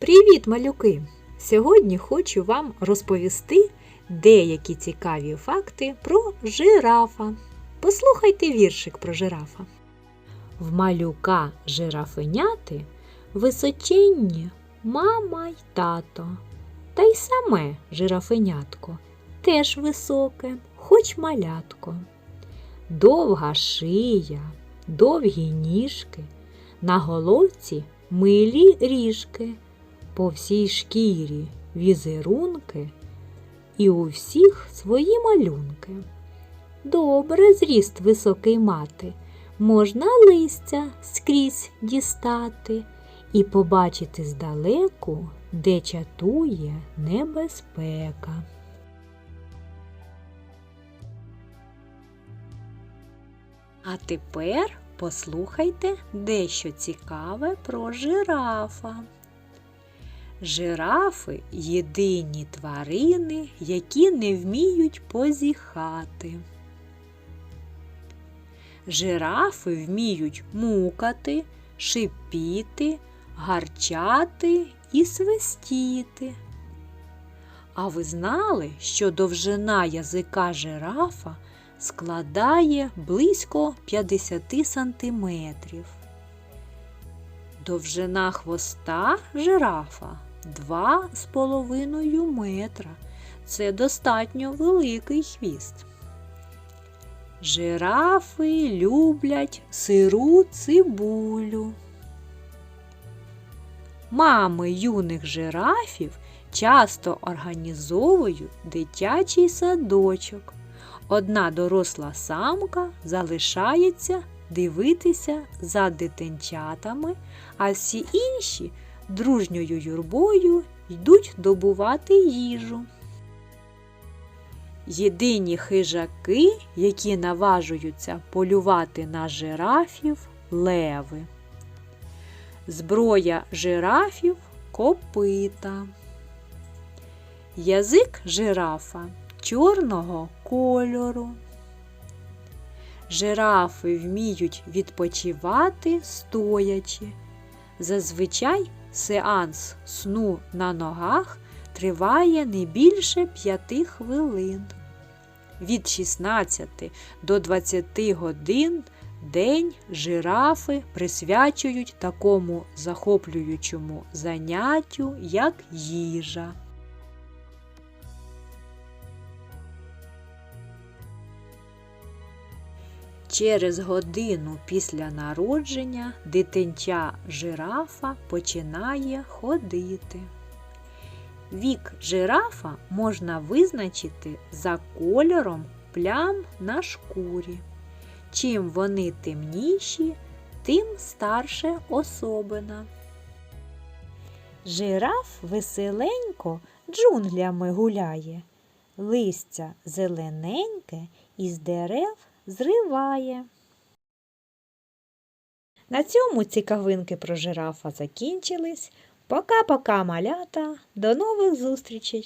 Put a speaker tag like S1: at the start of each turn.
S1: Привіт, малюки! Сьогодні хочу вам розповісти деякі цікаві факти про жирафа. Послухайте віршик про жирафа. В малюка жирафеняти височенні мама й тато. Та й саме жирафенятко теж високе, хоч малятко. Довга шия, довгі ніжки, на головці милі ріжки, по всій шкірі візерунки і у всіх свої малюнки. Добре зріст високий мати, можна листя скрізь дістати і побачити здалеку, де чатує небезпека. А тепер послухайте дещо цікаве про жирафа. Жирафи єдині тварини, які не вміють позіхати. Жирафи вміють мукати, шипіти, гарчати і свистіти. А ви знали, що довжина язика жирафа складає близько 50 сантиметрів. Довжина хвоста жирафа 2,5 метра. Це достатньо великий хвіст. Жирафи люблять сиру цибулю. Мами юних жирафів часто організовують дитячий садочок. Одна доросла самка залишається дивитися за дитинчатами, а всі інші дружньою юрбою йдуть добувати їжу. Єдині хижаки, які наважуються полювати на жирафів леви. Зброя жирафів копита. Язик жирафа чорного кольору. Жирафи вміють відпочивати стоячи. Зазвичай сеанс сну на ногах триває не більше 5 хвилин. Від 16 до 20 годин день жирафи присвячують такому захоплюючому заняттю, як їжа. Через годину після народження дитинча жирафа починає ходити. Вік жирафа можна визначити за кольором плям на шкурі. Чим вони темніші, тим старше особина. Жираф веселенько джунглями гуляє, листя зелененьке із дерев зриває. На цьому цікавинки про жирафа закінчились. Пока-пока, малята. До нових зустрічей!